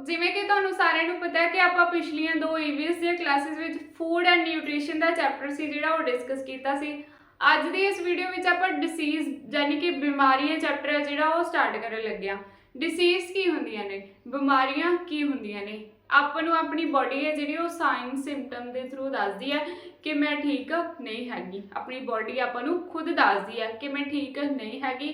ਜਿਵੇਂ ਕਿ ਤੁਹਾਨੂੰ ਸਾਰਿਆਂ ਨੂੰ ਪਤਾ ਹੈ ਕਿ ਆਪਾਂ ਪਿਛਲੀਆਂ ਦੋ ਈਵੀਐਸ ਦੀਆਂ ਕਲਾਸਿਸ ਵਿੱਚ ਫੂਡ ਐਂਡ ਨਿਊਟ੍ਰੀਸ਼ਨ ਦਾ ਚੈਪਟਰ ਸੀ ਜਿਹੜਾ ਉਹ ਡਿਸਕਸ ਕੀਤਾ ਸੀ। ਅੱਜ ਦੀ ਇਸ ਵੀਡੀਓ ਵਿੱਚ ਆਪਾਂ ਡਿਸੀਜ਼ ਯਾਨੀ ਕਿ ਬਿਮਾਰੀਆਂ ਚੈਪਟਰ ਹੈ ਜਿਹੜਾ ਉਹ ਸਟਾਰਟ ਕਰਨ ਲੱਗਿਆ ਡਿਸੀਜ਼ ਕੀ ਹੁੰਦੀਆਂ ਨੇ? ਬਿਮਾਰੀਆਂ ਕੀ ਹੁੰਦੀਆਂ ਨੇ? ਆਪਾਂ ਨੂੰ ਆਪਣੀ ਬਾਡੀ ਹੈ ਜਿਹੜੀ ਉਹ ਸਾਈਨ ਸਿੰਪਟਮ ਦੇ ਥਰੂ ਦੱਸਦੀ ਹੈ ਕਿ ਮੈਂ ਠੀਕ ਨਹੀਂ ਹੈਗੀ। ਆਪਣੀ ਬਾਡੀ ਆਪਾਂ ਨੂੰ ਖੁਦ ਦੱਸਦੀ ਹੈ ਕਿ ਮੈਂ ਠੀਕ ਨਹੀਂ ਹੈਗੀ।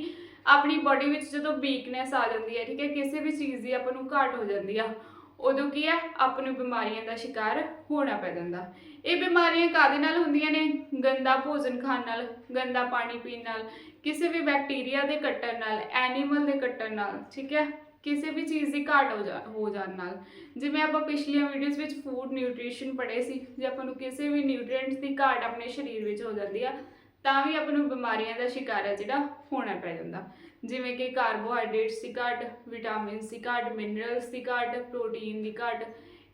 ਆਪਣੀ ਬਾਡੀ ਵਿੱਚ ਜਦੋਂ ਵੀਕਨੈਸ ਆ ਜਾਂਦੀ ਹੈ, ਠੀਕ ਹੈ, ਕਿਸੇ ਵੀ ਚੀਜ਼ ਦੀ ਆਪਾਂ ਨੂੰ ਘਾਟ ਹੋ ਜਾਂਦੀ ਆ, ਉਦੋਂ ਕੀ ਹੈ, ਆਪਾਂ ਨੂੰ ਬਿਮਾਰੀਆਂ ਦਾ ਸ਼ਿਕਾਰ ਹੋਣਾ ਪੈ ਜਾਂਦਾ। ਇਹ ਬਿਮਾਰੀਆਂ ਕਾਦੇ ਨਾਲ ਹੁੰਦੀਆਂ ਨੇ? ਗੰਦਾ ਭੋਜਨ ਖਾਣ ਨਾਲ, ਗੰਦਾ ਪਾਣੀ ਪੀਣ ਨਾਲ, ਕਿਸੇ ਵੀ ਬੈਕਟੀਰੀਆ ਦੇ ਕੱਟਣ ਨਾਲ ਐਨੀਮਲ ਦੇ ਕੱਟਣ ਨਾਲ, ਠੀਕ ਹੈ, ਕਿਸੇ ਵੀ ਚੀਜ਼ ਦੀ ਘਾਟ ਹੋ ਜਾ, ਹੋ ਜਾਣ ਨਾਲ। ਜਿਵੇਂ ਆਪਾਂ ਪਿਛਲੀਆਂ ਵੀਡੀਓਜ਼ ਵਿੱਚ ਫੂਡ ਨਿਊਟ੍ਰੀਸ਼ਨ ਪੜ੍ਹੇ ਸੀ, ਜੇ ਆਪਾਂ ਨੂੰ ਕਿਸੇ ਵੀ ਨਿਊਟ੍ਰੀਐਂਟਸ ਦੀ ਘਾਟ ਆਪਣੇ ਸਰੀਰ ਵਿੱਚ ਹੋ ਜਾਂਦੀ ਆ ਤਾਂ ਵੀ ਆਪਾਂ ਨੂੰ ਬਿਮਾਰੀਆਂ ਦਾ ਸ਼ਿਕਾਰ ਹੈ ਜਿਹੜਾ, ਹੋਣਾ ਪੈ ਜਾਂਦਾ। ਜਿਵੇਂ ਕਿ ਕਾਰਬੋਹਾਈਡਰੇਟਸ ਦੀ ਘਾਟ ਵਿਟਾਮਿਨਸ ਦੀ ਘਾਟ ਮਿਨਰਲਸ ਦੀ ਘਾਟ ਪ੍ਰੋਟੀਨ ਦੀ ਘਾਟ,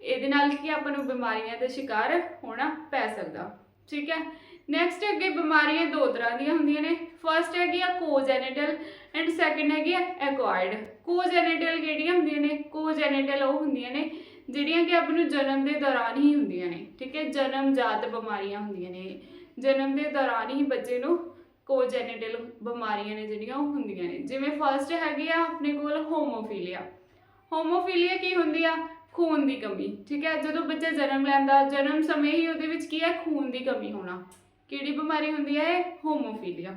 ਇਹਦੇ ਨਾਲ ਕੀ ਆਪਾਂ ਨੂੰ ਬਿਮਾਰੀਆਂ ਦਾ ਸ਼ਿਕਾਰ ਹੋਣਾ ਪੈ ਸਕਦਾ। ਠੀਕ ਹੈ? ਨੈਕਸਟ ਅੱਗੇ ਬਿਮਾਰੀਆਂ ਦੋ ਤਰ੍ਹਾਂ ਦੀਆਂ ਹੁੰਦੀਆਂ ਨੇ। ਫਰਸਟ ਹੈਗੀ ਆ ਕੋਜੈਨਿਟਲ ਐਂਡ ਸੈਕੰਡ ਹੈਗੀ ਆ ਐਕਵਾਇਰਡ ਕੋਜੈਨਿਟਲ ਕਿਹੜੀਆਂ ਹੁੰਦੀਆਂ ਨੇ? ਕੋਜੈਨਿਟਲ ਉਹ ਹੁੰਦੀਆਂ ਨੇ, ਜਿਹੜੀਆਂ ਕਿ ਆਪਾਂ ਨੂੰ ਜਨਮ ਦੇ ਦੌਰਾਨ ਹੀ ਹੁੰਦੀਆਂ ਨੇ। ਠੀਕ ਹੈ? ਜਨਮ ਜਾਤ ਬਿਮਾਰੀਆਂ ਹੁੰਦੀਆਂ ਨੇ। ਜਨਮ ਦੇ ਦੌਰਾਨ ਹੀ ਬੱਚੇ ਨੂੰ ਕੋਜੈਨਿਟਲ ਬਿਮਾਰੀਆਂ ਨੇ ਜਿਹੜੀਆਂ ਉਹ ਹੁੰਦੀਆਂ ਨੇ। ਜਿਵੇਂ ਫਰਸਟ ਹੈਗੀ ਆ ਆਪਣੇ ਕੋਲ ਹੋਮੋਫੀਲੀਆ ਹੋਮੋਫੀਲੀਆ ਕੀ ਹੁੰਦੀ ਆ? ਖੂਨ ਦੀ ਕਮੀ, ਠੀਕ ਹੈ? ਜਦੋਂ ਬੱਚਾ ਜਨਮ ਲੈਂਦਾ, ਜਨਮ ਸਮੇਂ ਹੀ ਉਹਦੇ ਵਿੱਚ ਕੀ ਹੈ? ਖੂਨ ਦੀ ਕਮੀ ਹੋਣਾ। ਕਿਹੜੀ ਬਿਮਾਰੀ ਹੁੰਦੀ ਹੈ? Haemophilia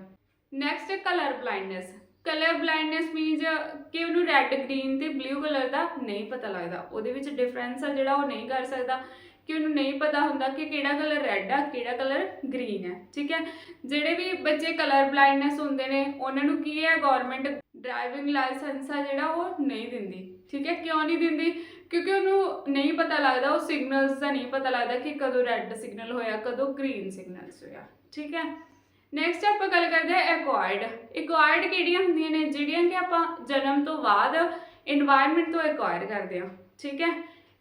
next colour blindness colour blindness means ਕਿ ਉਹਨੂੰ ਰੈੱਡ ਗ੍ਰੀਨ ਤੇ ਬਲੂ ਕਲਰ ਦਾ ਨਹੀਂ ਪਤਾ ਲੱਗਦਾ। ਉਹਦੇ ਵਿੱਚ ਡਿਫਰੈਂਸ ਆ ਜਿਹੜਾ ਉਹ ਨਹੀਂ ਕਰ ਸਕਦਾ। ਕਿ ਉਹਨੂੰ ਨਹੀਂ ਪਤਾ ਹੁੰਦਾ ਕਿ ਕਿਹੜਾ ਕਲਰ ਰੈੱਡ ਆ, ਕਿਹੜਾ ਕਲਰ ਗ੍ਰੀਨ ਹੈ ਠੀਕ ਹੈ? ਜਿਹੜੇ ਵੀ ਬੱਚੇ ਕਲਰ ਬਲਾਈਂਡਨੈਸ ਹੁੰਦੇ ਨੇ, ਉਹਨਾਂ ਨੂੰ ਕੀ ਹੈ? ਗਵਰਨਮੈਂਟ ਡਰਾਈਵਿੰਗ ਲਾਇਸੈਂਸ ਆ ਜਿਹੜਾ ਉਹ ਨਹੀਂ ਦਿੰਦੀ, ਠੀਕ ਹੈ? ਕਿਉਂ ਨਹੀਂ ਦਿੰਦੀ? ਕਿਉਂਕਿ ਉਹਨੂੰ ਨਹੀਂ ਪਤਾ ਲੱਗਦਾ, ਉਹ ਸਿਗਨਲਸ ਦਾ ਨਹੀਂ ਪਤਾ ਲੱਗਦਾ ਕਿ ਕਦੋਂ ਰੈੱਡ ਸਿਗਨਲ ਹੋਇਆ, ਕਦੋਂ ਗ੍ਰੀਨ ਸਿਗਨਲਸ ਹੋਇਆ, ਠੀਕ ਹੈ? ਨੈਕਸਟ ਆਪਾਂ ਗੱਲ ਕਰਦੇ ਹਾਂ ਐਕਵਾਇਰਡ ਐਕਵਾਇਰਡ ਕਿਹੜੀਆਂ ਹੁੰਦੀਆਂ ਨੇ? ਜਿਹੜੀਆਂ ਕਿ ਆਪਾਂ ਜਨਮ ਤੋਂ ਬਾਅਦ এনवायरमेंट ਤੋਂ ਐਕਵਾਇਰ ਕਰਦੇ ਹਾਂ, ਠੀਕ ਹੈ?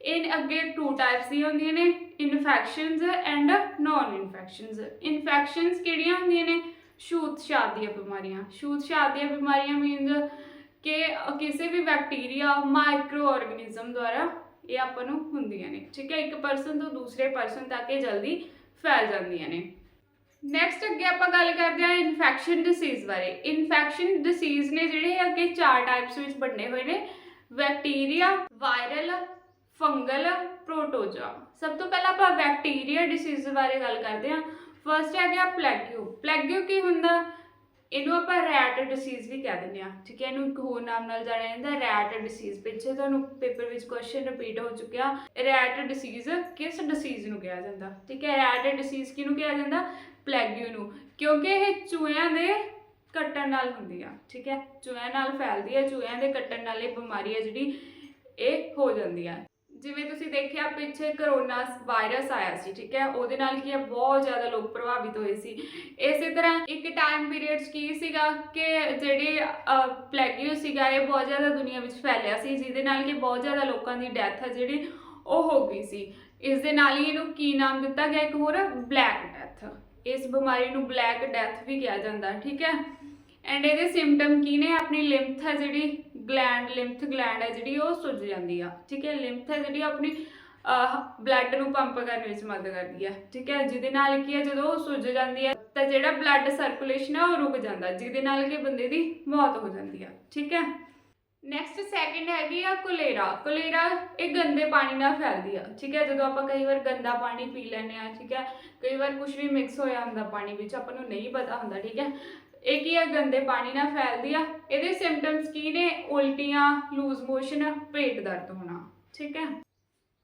ਇਹ ਅੱਗੇ ਟੂ ਟਾਈਪਸ ਦੀਆਂ ਹੁੰਦੀਆਂ ਨੇ infections and non infections infections ਕਿਹੜੀਆਂ ਹੁੰਦੀਆਂ ਨੇ? ਛੂਤ ਛਾਤ ਦੀਆਂ ਬਿਮਾਰੀਆਂ। ਛੂਤ ਛਾਤ ਦੀਆਂ ਬਿਮਾਰੀਆਂ ਮੀਨਸ ਕਿ ਕਿਸੇ ਵੀ ਬੈਕਟੀਰੀਆ ਮਾਈਕਰੋ ਆਰਗੇਨਿਜ਼ਮ ਦੁਆਰਾ ਇਹ ਆਪਾਂ ਨੂੰ ਹੁੰਦੀਆਂ ਨੇ। ਠੀਕ ਹੈ, ਇੱਕ ਪਰਸਨ ਤੋਂ ਦੂਸਰੇ ਪਰਸਨ ਤੱਕ ਇਹ ਜਲਦੀ ਫੈਲ ਜਾਂਦੀਆਂ ਨੇ। ਨੈਕਸਟ ਅੱਗੇ ਆਪਾਂ ਗੱਲ ਕਰਦੇ ਹਾਂ ਇਨਫੈਕਸ਼ਨ ਡਿਸੀਜ਼ ਬਾਰੇ। ਇਨਫੈਕਸ਼ਨ ਡਿਸੀਜ਼ ਨੇ ਜਿਹੜੇ ਅੱਗੇ ਚਾਰ ਟਾਈਪਸ ਵਿੱਚ ਵੰਡੇ ਹੋਏ ਨੇ। Bacteria viral fungal protozoa. ਸਭ ਤੋਂ ਪਹਿਲਾਂ ਆਪਾਂ ਬੈਕਟੀਰੀਆ ਡਿਸੀਜ਼ ਬਾਰੇ ਗੱਲ ਕਰਦੇ ਹਾਂ। ਫਰਸਟ ਹੈ ਗਿਆ ਪਲੈਗਿਓ ਪਲੈਗਿਓ ਕੀ ਹੁੰਦਾ? ਇਹਨੂੰ ਆਪਾਂ ਰੈਟ ਡਿਸੀਜ਼ ਵੀ ਕਹਿ ਦਿੰਦੇ ਆ ਠੀਕ ਹੈ, ਇਹਨੂੰ ਇੱਕ ਹੋਰ ਨਾਮ ਨਾਲ ਜਾਣਿਆ ਜਾਂਦਾ, ਰੈਟ ਡਿਸੀਜ਼। ਪਿੱਛੇ ਤੁਹਾਨੂੰ ਪੇਪਰ ਵਿੱਚ ਕੁਐਸਚਨ ਰਿਪੀਟ ਹੋ ਚੁੱਕਿਆ। ਰੈਟ ਡਿਸੀਜ਼ ਕਿਸ ਡਿਸੀਜ਼ ਨੂੰ ਕਿਹਾ ਜਾਂਦਾ? ਠੀਕ ਹੈ, ਰੈਟ ਡਿਸੀਜ਼ ਕਿਹਨੂੰ ਕਿਹਾ ਜਾਂਦਾ? ਪਲੈਗਿਓ ਨੂੰ। ਕਿਉਂਕਿ ਇਹ ਚੂਹਿਆਂ ਦੇ ਕੱਟਣ ਨਾਲ ਹੁੰਦੀ ਆ। ਠੀਕ ਹੈ, ਚੂਹਿਆਂ ਨਾਲ ਫੈਲਦੀ ਹੈ, ਚੂਹਿਆਂ ਦੇ ਕੱਟਣ ਨਾਲ ਇਹ ਬਿਮਾਰੀ ਹੈ ਜਿਹੜੀ, ਇਹ ਹੋ ਜਾਂਦੀ ਆ। ਜਿਵੇਂ ਤੁਸੀਂ ਦੇਖਿਆ, ਪਿੱਛੇ ਕਰੋਨਾ ਵਾਇਰਸ ਆਇਆ ਸੀ, ਠੀਕ ਹੈ? ਉਹਦੇ ਨਾਲ ਕੀ ਹੈ? ਬਹੁਤ ਜ਼ਿਆਦਾ ਲੋਕ ਪ੍ਰਭਾਵਿਤ ਹੋਏ ਸੀ। ਇਸੇ ਤਰ੍ਹਾਂ ਇੱਕ ਟਾਈਮ ਪੀਰੀਅਡ 'ਚ ਕੀ ਸੀਗਾ ਕਿ ਜਿਹੜੇ ਪਲੈਗਿਓ ਸੀਗਾ, ਇਹ ਬਹੁਤ ਜ਼ਿਆਦਾ ਦੁਨੀਆ ਵਿੱਚ ਫੈਲਿਆ ਸੀ, ਜਿਹਦੇ ਨਾਲ ਕਿ ਬਹੁਤ ਜ਼ਿਆਦਾ ਲੋਕਾਂ ਦੀ ਡੈਥ ਹੈ ਜਿਹੜੀ, ਉਹ ਹੋ ਗਈ ਸੀ। ਇਸ ਦੇ ਨਾਲ ਹੀ ਇਹਨੂੰ ਕੀ ਨਾਮ ਦਿੱਤਾ ਗਿਆ? ਇੱਕ ਹੋਰ ਬਲੈਕ ਡੈਥ ਇਸ ਬਿਮਾਰੀ ਨੂੰ ਬਲੈਕ ਡੈਥ ਵੀ ਕਿਹਾ ਜਾਂਦਾ, ਠੀਕ ਹੈ? ਐਂਡ ਇਹਦੇ ਸਿੰਪਟਮ ਕੀ ਨੇ? ਆਪਣੀ ਲਿੰਫ ਹੈ ਜਿਹੜੀ ਗਲੈਂਡ ਲਿੰਫ ਗਲੈਂਡ ਹੈ ਜਿਹੜੀ ਉਹ ਸੁੱਜ ਜਾਂਦੀ ਆ, ਠੀਕ ਹੈ? ਲਿੰਫ ਹੈ ਜਿਹੜੀ ਆਪਣੀ ਬਲੱਡ ਨੂੰ ਪੰਪ ਕਰਨ ਵਿੱਚ ਮਦਦ ਕਰਦੀ ਹੈ, ਠੀਕ ਹੈ? ਜਿਹਦੇ ਨਾਲ ਕੀ ਹੈ? ਜਦੋਂ ਉਹ ਸੁੱਜ ਜਾਂਦੀ ਹੈ, ਤਾਂ ਜਿਹੜਾ ਬਲੱਡ ਸਰਕੂਲੇਸ਼ਨ ਹੈ ਉਹ ਰੁਕ ਜਾਂਦਾ, ਜਿਹਦੇ ਨਾਲ ਕਿ ਬੰਦੇ ਦੀ ਮੌਤ ਹੋ ਜਾਂਦੀ ਆ, ਠੀਕ ਹੈ? ਨੈਕਸਟ ਸੈਕਿੰਡ ਹੈਗੀ ਆ ਕੋਲੇਰਾ ਕੋਲੇਰਾ ਇਹ ਗੰਦੇ ਪਾਣੀ ਨਾਲ ਫੈਲਦੀ ਆ, ਠੀਕ ਹੈ? ਜਦੋਂ ਆਪਾਂ ਕਈ ਵਾਰ ਗੰਦਾ ਪਾਣੀ ਪੀ ਲੈਂਦੇ ਆ, ਠੀਕ ਹੈ? ਕਈ ਵਾਰ ਕੁਝ ਵੀ ਮਿਕਸ ਹੋਇਆ ਹੁੰਦਾ ਪਾਣੀ ਵਿੱਚ, ਆਪਾਂ ਨੂੰ ਨਹੀਂ ਪਤਾ ਹੁੰਦਾ, ਠੀਕ ਹੈ? ਇਹ ਕੀ ਆ, ਗੰਦੇ ਪਾਣੀ ਨਾਲ ਫੈਲਦੀ ਆ, ਇਹਦੇ ਸਿੰਪਟਮਸ ਕੀ ਨੇ? ਉਲਟੀਆਂ ਲੂਜ਼ ਮੋਸ਼ਨ ਪੇਟ ਦਰਦ ਹੋਣਾ, ਠੀਕ ਹੈ?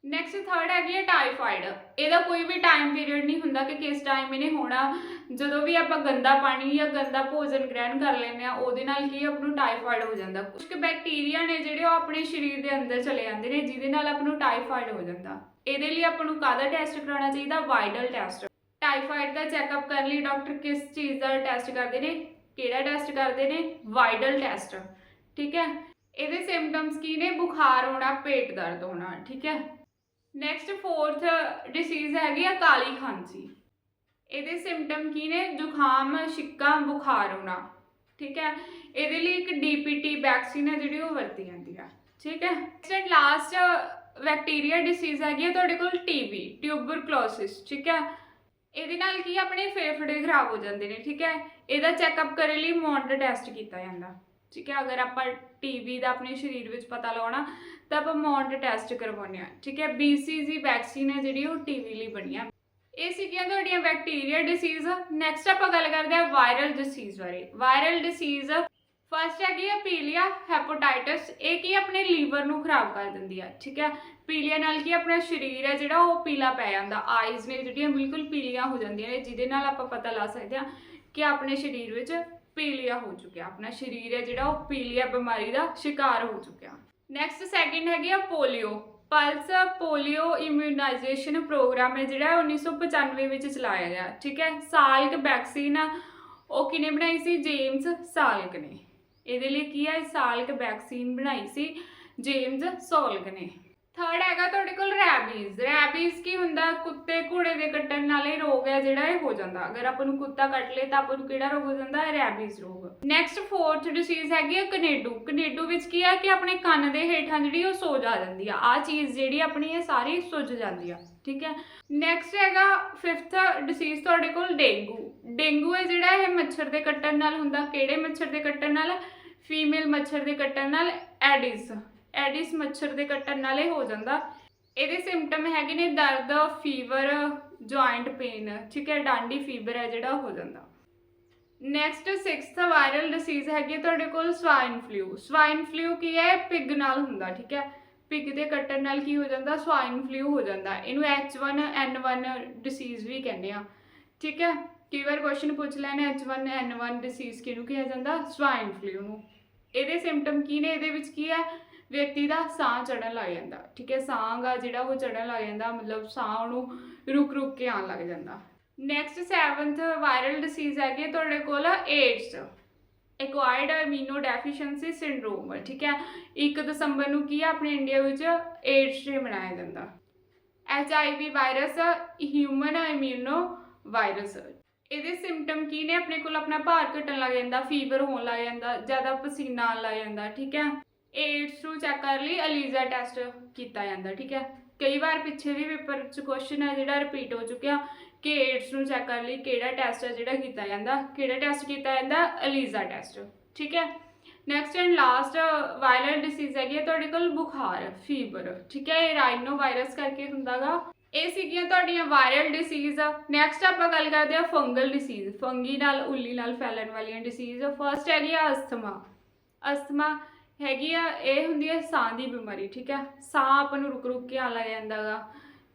ਨੈਕਸਟ ਥਰਡ ਹੈਗੀ ਹੈ ਟਾਈਫਾਈਡ ਇਹਦਾ ਕੋਈ ਵੀ ਟਾਈਮ ਪੀਰੀਅਡ ਨਹੀਂ ਹੁੰਦਾ ਕਿ ਕਿਸ ਟਾਈਮ ਇਹਨੇ ਹੋਣਾ। ਜਦੋਂ ਵੀ ਆਪਾਂ ਗੰਦਾ ਪਾਣੀ ਜਾਂ ਗੰਦਾ ਭੋਜਨ ਗ੍ਰਹਿਣ ਕਰ ਲੈਂਦੇ ਆ ਉਹਦੇ ਨਾਲ ਕੀ ਆਪ ਨੂੰ ਟਾਈਫਾਈਡ ਹੋ ਜਾਂਦਾ। ਕੁਝ ਕੁ ਬੈਕਟੀਰੀਆ ਨੇ ਜਿਹੜੇ ਉਹ ਆਪਣੇ ਸਰੀਰ ਦੇ ਅੰਦਰ ਚਲੇ ਜਾਂਦੇ ਨੇ, ਜਿਹਦੇ ਨਾਲ ਆਪ ਨੂੰ ਟਾਈਫਾਇਡ ਹੋ ਜਾਂਦਾ। ਇਹਦੇ ਲਈ ਆਪਾਂ ਨੂੰ ਕਾਹਦਾ ਟੈਸਟ ਕਰਾਉਣਾ ਚਾਹੀਦਾ? ਵਾਈਡਲ ਟੈਸਟ ਟਾਈਫਾਈਡ ਦਾ ਚੈੱਕਅਪ ਕਰਨ ਲਈ ਡਾਕਟਰ ਕਿਸ ਚੀਜ਼ ਦਾ ਟੈਸਟ ਕਰਦੇ ਨੇ? ਕਿਹੜਾ ਟੈਸਟ ਕਰਦੇ ਨੇ? ਵਾਈਡਲ ਟੈਸਟ ਠੀਕ ਹੈ? ਇਹਦੇ ਸਿੰਪਟਮਸ ਕੀ ਨੇ? ਬੁਖਾਰ ਹੋਣਾ, ਪੇਟ ਦਰਦ ਹੋਣਾ, ਠੀਕ ਹੈ? ਨੈਕਸਟ ਫੋਰਥ ਡਿਸੀਜ਼ ਹੈਗੀ ਆ ਕਾਲੀ ਖਾਂਸੀ। ਇਹਦੇ ਸਿੰਪਟਮ ਕੀ ਨੇ? ਜ਼ੁਕਾਮ, ਛਿੱਕਾ, ਬੁਖਾਰ ਹੋਣਾ, ਠੀਕ ਹੈ? ਇਹਦੇ ਲਈ ਇੱਕ ਡੀਪੀਟੀ ਵੈਕਸੀਨ ਹੈ ਜਿਹੜੀ ਉਹ ਵਰਤੀ ਜਾਂਦੀ ਆ, ਠੀਕ ਹੈ? ਨੈਕਸਟ ਲਾਸਟ ਬੈਕਟੀਰੀਆ ਡਿਸੀਜ਼ ਹੈਗੀ ਹੈ ਤੁਹਾਡੇ ਕੋਲ ਟੀਬੀ ਟਿਊਬਰਕਲੋਸਿਸ ਠੀਕ ਹੈ? ਇਹਦੇ ਨਾਲ ਕੀ ਆਪਣੇ ਫੇਫੜੇ ਖਰਾਬ ਹੋ ਜਾਂਦੇ ਨੇ, ਠੀਕ ਹੈ? ਇਹਦਾ ਚੈੱਕਅਪ ਕਰਨ ਲਈ ਮੌਂਟ ਟੈਸਟ ਕੀਤਾ ਜਾਂਦਾ। ਠੀਕ ਹੈ, ਅਗਰ ਆਪਾਂ ਟੀਬੀ ਦਾ ਆਪਣੇ ਸਰੀਰ ਵਿੱਚ ਪਤਾ ਲਾਉਣਾ, ਤਾਂ ਆਪਾਂ ਮੌਂਟ ਟੈਸਟ ਕਰਵਾਉਂਦੇ ਆ ਠੀਕ ਹੈ BCG ਵੈਕਸੀਨ ਹੈ ਜਿਹੜੀ, ਉਹ ਟੀਬੀ ਲਈ ਬਣੀ ਆ। ਇਹ ਸੀਗੀਆਂ ਤੁਹਾਡੀਆਂ ਬੈਕਟੀਰੀਆ ਡਿਸੀਜ਼ ਨੈਕਸਟ ਆਪਾਂ ਗੱਲ ਕਰਦੇ ਆ ਵਾਇਰਲ ਡਿਸੀਜ਼ ਬਾਰੇ। ਵਾਇਰਲ ਡਿਸੀਜ਼ ਫਸਟ ਹੈਗੀ ਆ ਪੀਲੀਆ ਹੈਪੇਟਾਈਟਸ ਇਹ ਕੀ ਆਪਣੇ ਲੀਵਰ ਨੂੰ ਖਰਾਬ ਕਰ ਦਿੰਦੀ ਆ। ਠੀਕ ਹੈ, ਪੀਲੀਆ ਨਾਲ ਕੀ ਆਪਣਾ ਸਰੀਰ ਹੈ ਜਿਹੜਾ, ਉਹ ਪੀਲਾ ਪੈ ਜਾਂਦਾ। ਆਈਜ਼ ਨੇ ਜਿਹੜੀਆਂ ਬਿਲਕੁਲ ਪੀਲੀਆਂ ਹੋ ਜਾਂਦੀਆਂ ਨੇ, ਜਿਹਦੇ ਨਾਲ ਆਪਾਂ ਪਤਾ ਲਾ ਸਕਦੇ ਆ ਕਿ ਆਪਣੇ ਸਰੀਰ ਵਿੱਚ ਪੀਲੀਆ ਹੋ ਚੁੱਕਿਆ। ਆਪਣਾ ਸਰੀਰ ਹੈ ਜਿਹੜਾ ਉਹ ਪੀਲੀਆ ਬਿਮਾਰੀ ਦਾ ਸ਼ਿਕਾਰ ਹੋ ਚੁੱਕਿਆ। ਨੈਕਸਟ ਸੈਕਿੰਡ ਹੈਗੀ ਆ polio. Pulse polio immunisation programme ਹੈ ਜਿਹੜਾ 1995 ਵਿੱਚ ਚਲਾਇਆ ਗਿਆ। ਠੀਕ ਹੈ, ਸਾਲਕ ਵੈਕਸੀਨ ਉਹ ਕਿਨੇ ਬਣਾਈ ਸੀ? ਜੇਮਸ ਸਾਲਕ ਨੇ। ਇਹਦੇ ਲਈ ਕੀ ਹੈ ਸਾਲਕ ਵੈਕਸੀਨ ਬਣਾਈ ਸੀ ਜੇਮਸ ਸੋਲਕ ਨੇ। ਥਰਡ ਹੈਗਾ ਤੁਹਾਡੇ ਕੋਲ ਰੈਬੀਜ਼ ਰੈਬੀਜ਼ ਕੀ ਹੁੰਦਾ? ਕੁੱਤੇ ਘੋੜੇ ਦੇ ਕੱਟਣ ਨਾਲ ਇਹ ਰੋਗ ਹੈ ਜਿਹੜਾ ਇਹ ਹੋ ਜਾਂਦਾ। ਅਗਰ ਆਪਾਂ ਨੂੰ ਕੁੱਤਾ ਕੱਟ ਲੇ ਤਾਂ ਆਪਾਂ ਨੂੰ ਕਿਹੜਾ ਰੋਗ ਹੋ ਜਾਂਦਾ? ਰੈਬੀਜ਼ ਰੋਗ। ਨੈਕਸਟ ਫੋਰਥ ਡਿਸੀਜ਼ ਹੈਗੀ ਹੈ ਕਨੇਡੂ। ਕਨੇਡੂ ਵਿੱਚ ਕੀ ਹੈ ਕਿ ਆਪਣੇ ਕੰਨ ਦੇ ਹੇਠਾਂ ਜਿਹੜੀ ਉਹ ਸੋਜ ਆ ਜਾਂਦੀ ਆ। ਆ ਚੀਜ਼ ਜਿਹੜੀ ਆਪਣੀ ਇਹ ਸਾਰੀ ਸੁੱਜ ਜਾਂਦੀ ਆ। ਠੀਕ ਹੈ? ਨੈਕਸਟ ਹੈਗਾ ਫਿਫਥ ਡਿਸੀਜ਼ ਤੁਹਾਡੇ ਕੋਲ ਡੇਂਗੂ। ਡੇਂਗੂ ਹੈ ਜਿਹੜਾ ਇਹ ਮੱਛਰ ਦੇ ਕੱਟਣ ਨਾਲ ਹੁੰਦਾ। ਕਿਹੜੇ ਮੱਛਰ ਦੇ ਕੱਟਣ ਨਾਲ? ਫੀਮੇਲ ਮੱਛਰ ਦੇ ਕੱਟਣ ਨਾਲ ਐਡਿਸ ਐਡਿਸ ਮੱਛਰ ਦੇ ਕੱਟਣ ਨਾਲ ਇਹ ਹੋ ਜਾਂਦਾ। ਇਹਦੇ ਸਿੰਪਟਮ ਹੈਗੇ ਨੇ ਦਰਦ ਫੀਵਰ ਜੁਆਇੰਟ ਪੇਨ ਠੀਕ ਹੈ, ਡਾਂਡੀ ਫੀਵਰ ਹੈ ਜਿਹੜਾ ਹੋ ਜਾਂਦਾ। ਨੈਕਸਟ 6th ਵਾਇਰਲ ਡਿਸੀਜ਼ ਹੈਗੀ ਹੈ ਤੁਹਾਡੇ ਕੋਲ ਸਵਾਈਨ ਫਲੂ ਸਵਾਈਨ ਫਲੂ ਕੀ ਹੈ? ਪਿਗ ਨਾਲ ਹੁੰਦਾ, ਠੀਕ ਹੈ। ਪਿਗ ਦੇ ਕੱਟਣ ਨਾਲ ਕੀ ਹੋ ਜਾਂਦਾ? ਸਵਾਈਨ ਫਲੂ ਹੋ ਜਾਂਦਾ। ਇਹਨੂੰ H1N1 ਡਿਸੀਜ਼ ਵੀ ਕਹਿੰਦੇ ਆ। ਠੀਕ ਹੈ, ਕਈ ਵਾਰ ਕੁਐਸਚਨ ਪੁੱਛ ਲੈਣ H1N1 ਡਿਸੀਜ਼ ਕਿਹਨੂੰ ਕਿਹਾ ਜਾਂਦਾ? ਸਵਾਈਨ ਫਲੂ ਨੂੰ। ਇਹਦੇ ਸਿੰਪਟਮ ਕੀ ਨੇ? ਇਹਦੇ ਵਿੱਚ ਕੀ ਹੈ? ਵਿਅਕਤੀ ਦਾ ਸਾਹ ਚੜਨ ਲੱਗ ਜਾਂਦਾ, ਠੀਕ ਹੈ ਸਾਹ ਆ ਜਿਹੜਾ ਉਹ ਚੜਨ ਲੱਗ ਜਾਂਦਾ, ਮਤਲਬ ਸਾਹ ਉਹਨੂੰ ਰੁਕ ਰੁਕ ਕੇ ਆਉਣ ਲੱਗ ਜਾਂਦਾ। ਨੈਕਸਟ 7th ਵਾਇਰਲ ਡਿਸੀਜ਼ ਹੈਗੀ ਹੈ ਤੁਹਾਡੇ ਕੋਲ AIDS acquired immuno deficiency syndrome ਠੀਕ ਹੈ 1 ਦਸੰਬਰ ਨੂੰ ਕੀ ਹੈ, ਆਪਣੇ ਇੰਡੀਆ ਵਿੱਚ ਏਡਸ ਡੇ ਮਨਾਇਆ ਜਾਂਦਾ। H I V virus human immuno virus ਇਹਦੇ ਸਿੰਪਟਮ ਕੀ ਨੇ, ਆਪਣੇ ਕੋਲ ਆਪਣਾ ਭਾਰ ਘਟਣ ਲੱਗ ਜਾਂਦਾ ਫੀਵਰ ਹੋਣ ਲੱਗ ਜਾਂਦਾ, ਜ਼ਿਆਦਾ ਪਸੀਨਾ ਆਉਣ ਲੱਗ ਜਾਂਦਾ, ਠੀਕ ਹੈ। ਏਡਸ ਨੂੰ ਚੈੱਕ ਕਰਨ ਲਈ, ਅਲੀਜ਼ਾ ਟੈਸਟ ਕੀਤਾ ਜਾਂਦਾ, ਠੀਕ ਹੈ? ਕਈ ਵਾਰ ਪਿੱਛੇ ਵੀ ਪੇਪਰ 'ਚ ਕੁਐਸਚਨ ਹੈ ਜਿਹੜਾ ਰਿਪੀਟ ਹੋ ਚੁੱਕਿਆ, ਕਿ ਏਡਸ ਨੂੰ ਚੈੱਕ ਕਰਨ ਲਈ, ਕਿਹੜਾ ਟੈਸਟ ਹੈ ਜਿਹੜਾ ਕੀਤਾ ਜਾਂਦਾ, ਕਿਹੜਾ ਟੈਸਟ ਕੀਤਾ ਜਾਂਦਾ? ਅਲੀਜ਼ਾ ਟੈਸਟ ਠੀਕ ਹੈ? Next and last viral disease ਹੈਗੀ ਹੈ ਤੁਹਾਡੇ ਕੋਲ, ਬੁਖਾਰ ਫੀਵਰ ਠੀਕ ਹੈ? ਇਹ ਰਾਈਨੋ ਵਾਇਰਸ ਕਰਕੇ ਹੁੰਦਾਗਾ ਇਹ ਸੀਗੀਆਂ ਤੁਹਾਡੀਆਂ ਵਾਇਰਲ ਡਿਸੀਜ਼ ਨੈਕਸਟ ਆਪਾਂ ਗੱਲ ਕਰਦੇ ਹਾਂ ਫੰਗਲ ਡਿਸੀਜ਼ ਫੰਗੀ ਨਾਲ, ਉੱਲੀ ਨਾਲ ਫੈਲਣ ਵਾਲੀਆਂ ਡਿਸੀਜ਼ ਫਰਸਟ ਹੈਗੀ ਆ ਅਸਥਮਾ ਅਸਥਮਾ ਹੈਗੀ ਆ, ਇਹ ਹੁੰਦੀ ਹੈ ਸਾਹ ਦੀ ਬਿਮਾਰੀ, ਠੀਕ ਹੈ ਸਾਹ ਆਪਾਂ ਨੂੰ ਰੁਕ ਰੁਕ ਕੇ ਆਉਣ ਲੱਗ ਜਾਂਦਾਗਾ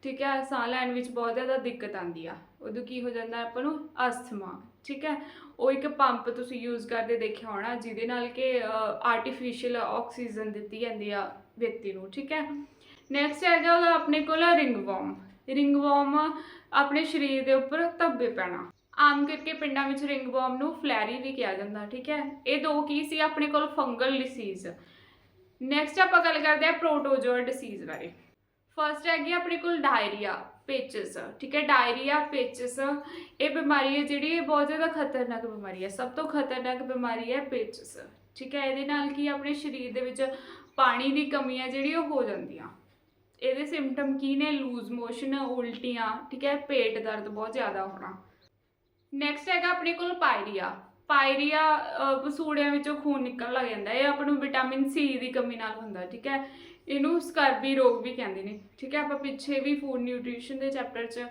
ਠੀਕ ਹੈ ਸਾਹ ਲੈਣ ਵਿੱਚ ਬਹੁਤ ਜ਼ਿਆਦਾ ਦਿੱਕਤ ਆਉਂਦੀ ਆ। ਉਦੋਂ ਕੀ ਹੋ ਜਾਂਦਾ ਆਪਾਂ ਨੂੰ? ਅਸਥਮਾ, ਠੀਕ ਹੈ ਉਹ ਇੱਕ ਪੰਪ ਤੁਸੀਂ ਯੂਜ਼ ਕਰਦੇ ਦੇਖਿਆ ਹੋਣਾ, ਜਿਹਦੇ ਨਾਲ ਕਿ ਆਰਟੀਫੀਸ਼ੀਅਲ ਆਕਸੀਜਨ ਦਿੱਤੀ ਜਾਂਦੀ ਆ ਵਿਅਕਤੀ ਨੂੰ, ਠੀਕ ਹੈ ਨੈਕਸਟ ਹੈਗਾ ਉਹਦਾ ਆਪਣੇ ਕੋਲ ਰਿੰਗਵਰਮ ਰਿੰਗਵਰਮ ਆਪਣੇ ਸਰੀਰ ਦੇ ਉੱਪਰ ਧੱਬੇ ਪੈਣਾ। ਆਮ ਕਰਕੇ ਪਿੰਡਾਂ ਵਿੱਚ ਰਿੰਗਬੋਮ ਨੂੰ ਫਲੈਰੀ ਵੀ ਕਿਹਾ ਜਾਂਦਾ, ਠੀਕ ਹੈ? ਇਹ ਦੋ ਕੀ ਸੀ? ਆਪਣੇ ਕੋਲ ਫੰਗਲ ਡਿਸੀਜ਼ ਨੈਕਸਟ ਆਪਾਂ ਗੱਲ ਕਰਦੇ ਹਾਂ ਪ੍ਰੋਟੋਜੋਆ ਡਿਸੀਜ਼ ਬਾਰੇ। ਫਰਸਟ ਹੈਗੀ ਆਪਣੇ ਕੋਲ ਡਾਇਰੀਆ ਪੇਚਸ ਠੀਕ ਹੈ? ਡਾਇਰੀਆ ਪੇਚਸ ਇਹ ਬਿਮਾਰੀ ਹੈ ਜਿਹੜੀ ਇਹ ਬਹੁਤ ਜ਼ਿਆਦਾ ਖਤਰਨਾਕ ਬਿਮਾਰੀ ਹੈ। ਸਭ ਤੋਂ ਖਤਰਨਾਕ ਬਿਮਾਰੀ ਹੈ ਪੇਚਸ ਠੀਕ ਹੈ? ਇਹਦੇ ਨਾਲ ਕੀ ਆਪਣੇ ਸਰੀਰ ਦੇ ਵਿੱਚ ਪਾਣੀ ਦੀ ਕਮੀ ਹੈ ਜਿਹੜੀ ਉਹ ਹੋ ਜਾਂਦੀ ਆ ਇਹਦੇ ਸਿੰਪਟਮ ਕੀ ਨੇ? ਲੂਜ਼ ਮੋਸ਼ਨ ਉਲਟੀਆਂ, ਠੀਕ ਹੈ? ਪੇਟ ਦਰਦ ਬਹੁਤ ਜ਼ਿਆਦਾ ਹੋਣਾ। ਨੈਕਸਟ ਹੈਗਾ ਆਪਣੇ ਕੋਲ ਪਾਇਰੀਆ। ਪਾਇਰੀਆ ਪਸੂੜਿਆਂ ਵਿੱਚੋਂ ਖੂਨ ਨਿਕਲਣ ਲੱਗ ਜਾਂਦਾ। ਇਹ ਆਪਾਂ ਨੂੰ ਵਿਟਾਮਿਨ ਸੀ ਦੀ ਕਮੀ ਨਾਲ ਹੁੰਦਾ, ਠੀਕ ਹੈ? ਇਹਨੂੰ ਸਕਰਬੀ ਰੋਗ ਵੀ ਕਹਿੰਦੇ ਨੇ, ਠੀਕ ਹੈ? ਆਪਾਂ ਪਿੱਛੇ ਵੀ ਫੂਡ ਨਿਊਟ੍ਰੀਸ਼ਨ ਦੇ ਚੈਪਟਰ 'ਚ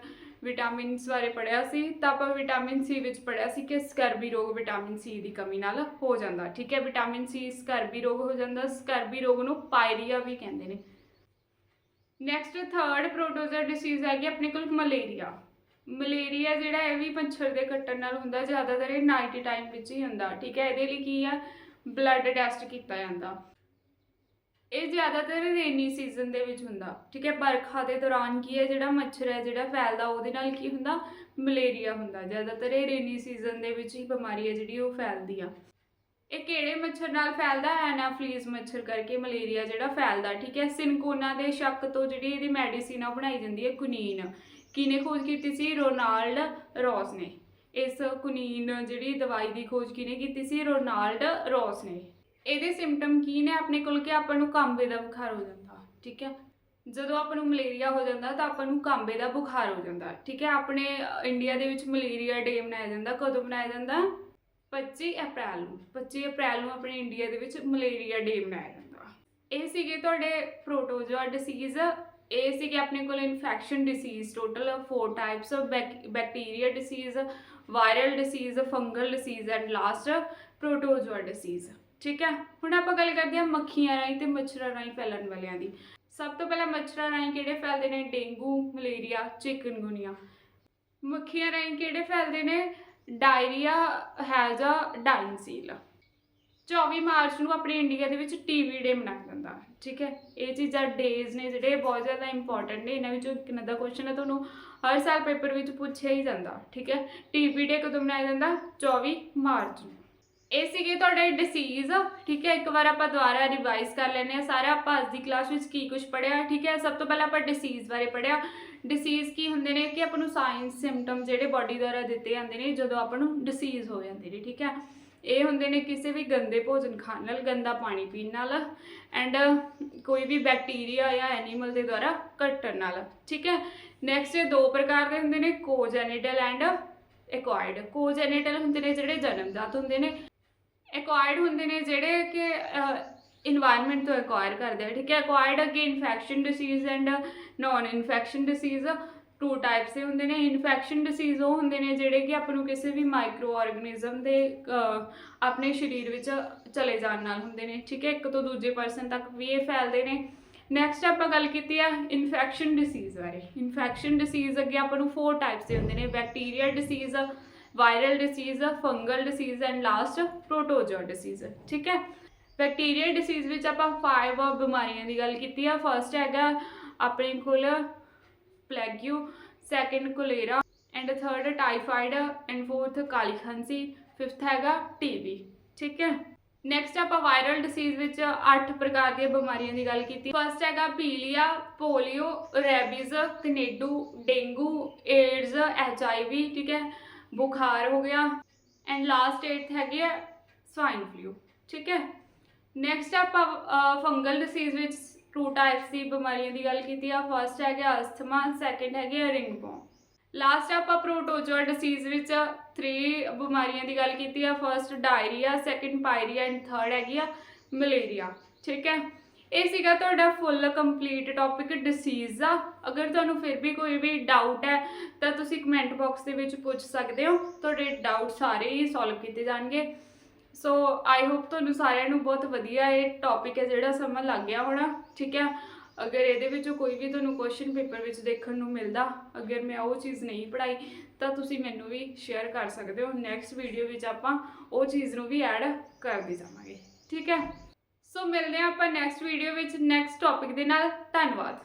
ਵਿਟਾਮਿਨਸ ਬਾਰੇ ਪੜਿਆ ਸੀ, ਤਾਂ ਆਪਾਂ ਵਿਟਾਮਿਨ ਸੀ ਵਿੱਚ ਪੜਿਆ ਸੀ ਕਿ ਸਕਰਬੀ ਰੋਗ ਵਿਟਾਮਿਨ ਸੀ ਦੀ ਕਮੀ ਨਾਲ ਹੋ ਜਾਂਦਾ, ਠੀਕ ਹੈ? ਵਿਟਾਮਿਨ ਸੀ ਸਕਰਬੀ ਰੋਗ ਹੋ ਜਾਂਦਾ ਸਕਰਬੀ ਰੋਗ ਨੂੰ ਪਾਇਰੀਆ ਵੀ ਕਹਿੰਦੇ ਨੇ। ਨੈਕਸਟ ਥਰਡ ਪ੍ਰੋਟੋਜ਼ੋਆ ਡਿਸੀਜ਼ ਹੈਗੀ, ਆਪਣੇ ਕੋਲ ਮਲੇਰੀਆ ਮਲੇਰੀਆ ਜਿਹੜਾ ਇਹ ਵੀ ਮੱਛਰ ਦੇ ਕੱਟਣ ਨਾਲ ਹੁੰਦਾ, ਜ਼ਿਆਦਾਤਰ ਇਹ ਨਾਈਟ ਟਾਈਮ ਵਿੱਚ ਹੀ ਹੁੰਦਾ, ਠੀਕ ਹੈ? ਇਹਦੇ ਲਈ ਕੀ ਆ? ਬਲੱਡ ਟੈਸਟ ਕੀਤਾ ਜਾਂਦਾ। ਇਹ ਜ਼ਿਆਦਾਤਰ ਰੇਨੀ ਸੀਜ਼ਨ ਦੇ ਵਿੱਚ ਹੁੰਦਾ, ਠੀਕ ਹੈ? ਬਰਖਾ ਦੇ ਦੌਰਾਨ ਕੀ ਹੈ? ਜਿਹੜਾ ਮੱਛਰ ਹੈ, ਜਿਹੜਾ ਫੈਲਦਾ, ਉਹਦੇ ਨਾਲ ਕੀ ਹੁੰਦਾ? ਮਲੇਰੀਆ ਹੁੰਦਾ। ਜ਼ਿਆਦਾਤਰ ਇਹ ਰੇਨੀ ਸੀਜ਼ਨ ਦੇ ਵਿੱਚ ਹੀ ਬਿਮਾਰੀ ਹੈ ਜਿਹੜੀ ਉਹ ਫੈਲਦੀ ਆ। ਇਹ ਕਿਹੜੇ ਮੱਛਰ ਨਾਲ ਫੈਲਦਾ? ਐਨਾਫਲੀਜ਼ ਮੱਛਰ ਕਰਕੇ ਮਲੇਰੀਆ ਜਿਹੜਾ ਫੈਲਦਾ, ਠੀਕ ਹੈ? ਸਿਨਕੋਨਾ ਦੇ ਸ਼ੱਕ ਤੋਂ ਜਿਹੜੀ ਇਹਦੀ ਮੈਡੀਸਿਨ ਆ, ਉਹ ਬਣਾਈ ਜਾਂਦੀ ਹੈ, ਕੁਨੀਨ। ਕਿਹਨੇ ਖੋਜ ਕੀਤੀ ਸੀ? ਰੋਨਾਲਡ ਰੌਸ ਨੇ। ਇਸ ਕੁਨੀਨ ਜਿਹੜੀ ਦਵਾਈ ਦੀ ਖੋਜ ਕਿਹਨੇ ਕੀਤੀ ਸੀ? ਰੋਨਾਲਡ ਰੌਸ ਨੇ। ਇਹਦੇ ਸਿੰਪਟਮ ਕੀ ਨੇ ਆਪਣੇ ਕੋਲ ਕਿ ਆਪਾਂ ਨੂੰ ਕਾਂਬੇ ਦਾ ਬੁਖਾਰ ਹੋ ਜਾਂਦਾ, ਠੀਕ ਹੈ? ਜਦੋਂ ਆਪਾਂ ਨੂੰ ਮਲੇਰੀਆ ਹੋ ਜਾਂਦਾ ਤਾਂ ਆਪਾਂ ਨੂੰ ਕਾਂਬੇ ਦਾ ਬੁਖਾਰ ਹੋ ਜਾਂਦਾ, ਠੀਕ ਹੈ? ਆਪਣੇ ਇੰਡੀਆ ਦੇ ਵਿੱਚ ਮਲੇਰੀਆ ਡੇ ਮਨਾਇਆ ਜਾਂਦਾ, ਕਦੋਂ ਮਨਾਇਆ ਜਾਂਦਾ? 25 ਅਪ੍ਰੈਲ ਨੂੰ। 25 ਅਪ੍ਰੈਲ ਨੂੰ ਆਪਣੇ ਇੰਡੀਆ ਦੇ ਵਿੱਚ ਮਲੇਰੀਆ ਡੇ ਮਨਾਇਆ ਜਾਂਦਾ। ਇਹ ਸੀਗੇ ਤੁਹਾਡੇ ਪ੍ਰੋਟੋਜੋਆ ਡਿਸੀਜ਼ ਇਹ ਸੀਗੇ ਆਪਣੇ ਕੋਲ infection disease total 4 types of bacteria disease viral disease fungal disease and last protozoa disease ਠੀਕ ਹੈ? ਹੁਣ ਆਪਾਂ ਗੱਲ ਕਰਦੇ ਹਾਂ ਮੱਖੀਆਂ ਰਾਹੀਂ ਤੇ ਮੱਛਰਾਂ ਰਾਹੀਂ ਫੈਲਣ ਵਾਲਿਆਂ ਦੀ। ਸਭ ਤੋਂ ਪਹਿਲਾਂ ਮੱਛਰਾਂ ਰਾਹੀਂ ਕਿਹੜੇ ਫੈਲਦੇ ਨੇ? Dengue malaria chikungunya. ਮੱਖੀਆਂ ਰਾਹੀਂ ਕਿਹੜੇ ਫੈਲਦੇ ਨੇ? ਡਾਇਰੀਆ ਹੈਜ਼ਾ ਡਾਈਨਸੀਲ 24 ਮਾਰਚ ਨੂੰ ਆਪਣੇ ਇੰਡੀਆ ਦੇ ਵਿੱਚ ਟੀਵੀ ਡੇ ਮਨਾਇਆ ਜਾਂਦਾ ਹੈ, ਠੀਕ ਹੈ? ਇਹ ਚੀਜ਼ਾਂ ਡੇਜ਼ ਨੇ ਜਿਹੜੇ ਬਹੁਤ ਜ਼ਿਆਦਾ ਇੰਪੋਰਟੈਂਟ ਨੇ, ਇਹਨਾਂ ਵਿੱਚੋਂ ਇੱਕ ਨਦਾ ਕੁਐਸਚਨ ਹੈ, ਤੁਹਾਨੂੰ ਹਰ ਸਾਲ ਪੇਪਰ ਵਿੱਚ ਪੁੱਛਿਆ ਹੀ ਜਾਂਦਾ, ਠੀਕ ਹੈ? ਟੀਵੀ ਡੇ ਕਦੋਂ ਮਨਾਇਆ ਜਾਂਦਾ? 24 ਮਾਰਚ ਨੂੰ। ਇਹ ਸੀਗੇ ਤੁਹਾਡੇ ਡਿਸੀਜ਼ ਠੀਕ ਹੈ? ਇੱਕ ਵਾਰ ਆਪਾਂ ਦੁਬਾਰਾ ਰਿਵਾਈਜ਼ ਕਰ ਲੈਂਦੇ ਆ ਸਾਰਾ ਆਪਾਂ ਅੱਜ ਦੀ ਕਲਾਸ ਵਿੱਚ ਕੀ ਕੁਝ ਪੜਿਆ ਠੀਕ ਹੈ? ਸਭ ਤੋਂ ਪਹਿਲਾਂ ਆਪਾਂ ਡਿਸੀਜ਼ ਬਾਰੇ ਪੜਿਆ ਡਿਸੀਜ਼ ਕੀ ਹੁੰਦੇ ਨੇ ਕਿ ਆਪਾਂ ਨੂੰ ਸਾਈਨ ਸਿੰਪਟਮ ਜਿਹੜੇ ਬਾਡੀ ਦੁਆਰਾ ਦਿੱਤੇ ਜਾਂਦੇ ਨੇ, ਜਦੋਂ ਆਪਾਂ ਨੂੰ ਡਿਸੀਜ਼ ਹੋ ਜਾਂਦੇ ਨੇ, ਠੀਕ ਹੈ? ਇਹ ਹੁੰਦੇ ਨੇ ਕਿਸੇ ਵੀ ਗੰਦੇ ਭੋਜਨ ਖਾਣ ਨਾਲ, ਗੰਦਾ ਪਾਣੀ ਪੀਣ ਨਾਲ ਐਂਡ ਕੋਈ ਵੀ ਬੈਕਟੀਰੀਆ ਜਾਂ ਐਨੀਮਲ ਦੇ ਦੁਆਰਾ ਕੱਟਣ ਨਾਲ, ਠੀਕ ਹੈ? ਨੈਕਸਟ ਇਹ ਦੋ ਪ੍ਰਕਾਰ ਦੇ ਹੁੰਦੇ ਨੇ ਕੋਜੈਨਿਟਲ ਐਂਡ ਐਕਵਾਇਰਡ ਕੋਜੈਨਿਟਲ ਹੁੰਦੇ ਨੇ ਜਿਹੜੇ ਜਨਮਜਾਤ ਹੁੰਦੇ ਨੇ ਐਕਵਾਇਰਡ ਹੁੰਦੇ ਨੇ ਜਿਹੜੇ ਕਿ ਇਨਵਾਇਰਨਮੈਂਟ ਤੋਂ ਐਕਵਾਇਰ ਕਰਦੇ ਆ, ਠੀਕ ਹੈ? ਐਕਵਾਇਰਡ ਅਗੇ infection disease and non infection disease two types ਦੇ ਹੁੰਦੇ ਨੇ ਇਨਫੈਕਸ਼ਨ ਡਿਸੀਜ਼ ਉਹ ਹੁੰਦੇ ਨੇ ਜਿਹੜੇ ਕਿ ਆਪਾਂ ਨੂੰ ਕਿਸੇ ਵੀ ਮਾਈਕਰੋ ਆਰਗੇਨਿਜ਼ਮ ਦੇ ਆਪਣੇ ਸਰੀਰ ਵਿੱਚ ਚਲੇ ਜਾਣ ਨਾਲ ਹੁੰਦੇ ਨੇ, ਠੀਕ ਹੈ? ਇੱਕ ਤੋਂ ਦੂਜੇ ਪਰਸਨ ਤੱਕ ਵੀ ਇਹ ਫੈਲਦੇ ਨੇ। ਨੈਕਸਟ ਆਪਾਂ ਗੱਲ ਕੀਤੀ ਆ ਇਨਫੈਕਸ਼ਨ ਡਿਸੀਜ਼ ਬਾਰੇ। ਇਨਫੈਕਸ਼ਨ ਡਿਸੀਜ਼ ਅੱਗੇ ਆਪਾਂ ਨੂੰ ਫੋਰ ਟਾਈਪਸ ਦੇ ਹੁੰਦੇ ਨੇ bacterial disease viral disease fungal disease and last protozoa disease ਠੀਕ ਹੈ? ਬੈਕਟੀਰੀਅਲ ਡਿਸੀਜ਼ ਵਿੱਚ ਆਪਾਂ ਫਾਈਵ ਬਿਮਾਰੀਆਂ ਦੀ ਗੱਲ ਕੀਤੀ ਆ। ਫਰਸਟ ਹੈਗਾ ਆਪਣੇ ਕੋਲ plague second cholera and third typhoid and fourth ਕਾਲੀ ਖਾਂਸੀ ਫਿਫਥ ਹੈਗਾ ਟੀਬੀ ਠੀਕ ਹੈ? ਨੈਕਸਟ ਆਪਾਂ ਵਾਇਰਲ ਡਿਸੀਜ਼ ਵਿੱਚ 8 ਪ੍ਰਕਾਰ ਦੀਆਂ ਬਿਮਾਰੀਆਂ ਦੀ ਗੱਲ ਕੀਤੀ। ਫਸਟ ਹੈਗਾ ਪੀਲੀਆ, ਪੋਲੀਓ, ਰੈਬੀਜ਼ ਕਨੇਡੂ ਡੇਂਗੂ, ਏਡਜ਼ ਐਚਆਈਵੀ ਠੀਕ ਹੈ? ਬੁਖਾਰ ਹੋ ਗਿਆ। ਐਂਡ ਲਾਸਟ ਏਟ ਹੈਗੀ ਹੈ ਸਵਾਈਨ ਫਲੂ ਠੀਕ ਹੈ? ਨੈਕਸਟ ਆਪਾਂ ਫੰਗਲ ਡਿਸੀਜ਼ ਵਿੱਚ ਟੂ ਟਾਈਪਸ ਦੀ ਬਿਮਾਰੀਆਂ ਦੀ ਗੱਲ ਕੀਤੀ ਆ ਫਰਸਟ ਹੈਗਾ ਅਸਥਮਾ ਸੈਕੰਡ ਹੈਗੇ ਰਿੰਗਬੋਨ ਲਾਸਟ ਆਪਾਂ ਪ੍ਰੋਟੋਜੋਆ ਡਿਸੀਜ਼ ਵਿੱਚ 3 ਬਿਮਾਰੀਆਂ ਦੀ ਗੱਲ ਕੀਤੀ ਆ first diarrhoea second pyorrhoea and third ਹੈਗੀ ਆ ਮਲੇਰੀਆ ਠੀਕ ਹੈ? ਇਹ ਸੀਗਾ ਤੁਹਾਡਾ ਫੁੱਲ ਕੰਪਲੀਟ ਟੌਪਿਕ ਡਿਸੀਜ਼ ਦਾ ਅਗਰ ਤੁਹਾਨੂੰ ਫਿਰ ਵੀ ਕੋਈ ਵੀ ਡਾਊਟ ਹੈ, ਤਾਂ ਤੁਸੀਂ ਕਮੈਂਟ ਬਾਕਸ ਦੇ ਵਿੱਚ ਪੁੱਛ ਸਕਦੇ ਹੋ। ਤੁਹਾਡੇ ਡਾਊਟ ਸਾਰੇ ਹੀ ਸੋਲਵ ਕੀਤੇ ਜਾਣਗੇ। ਸੋ ਆਈ ਹੋਪ ਤੁਹਾਨੂੰ ਸਾਰਿਆਂ ਨੂੰ ਬਹੁਤ ਵਧੀਆ ਇਹ ਟੌਪਿਕ ਹੈ ਜਿਹੜਾ ਸਮਝ ਲੱਗ ਗਿਆ ਹੋਣਾ, ਠੀਕ ਹੈ? ਅਗਰ ਇਹਦੇ ਵਿੱਚੋਂ ਕੋਈ ਵੀ ਤੁਹਾਨੂੰ ਕੁਐਸਚਨ ਪੇਪਰ ਵਿੱਚ ਦੇਖਣ ਨੂੰ ਮਿਲਦਾ, ਅਗਰ ਮੈਂ ਉਹ ਚੀਜ਼ ਨਹੀਂ ਪੜਾਈ ਤਾਂ ਤੁਸੀਂ ਮੈਨੂੰ ਵੀ ਸ਼ੇਅਰ ਕਰ ਸਕਦੇ ਹੋ। ਨੈਕਸਟ ਵੀਡੀਓ ਵਿੱਚ ਆਪਾਂ ਉਹ ਚੀਜ਼ ਨੂੰ ਵੀ ਐਡ ਕਰਦੇ ਜਾਵਾਂਗੇ, ਠੀਕ ਹੈ? ਸੋ ਮਿਲਦੇ ਹਾਂ ਆਪਾਂ ਨੈਕਸਟ ਵੀਡੀਓ ਵਿੱਚ ਨੈਕਸਟ ਟੌਪਿਕ ਦੇ ਨਾਲ। ਧੰਨਵਾਦ।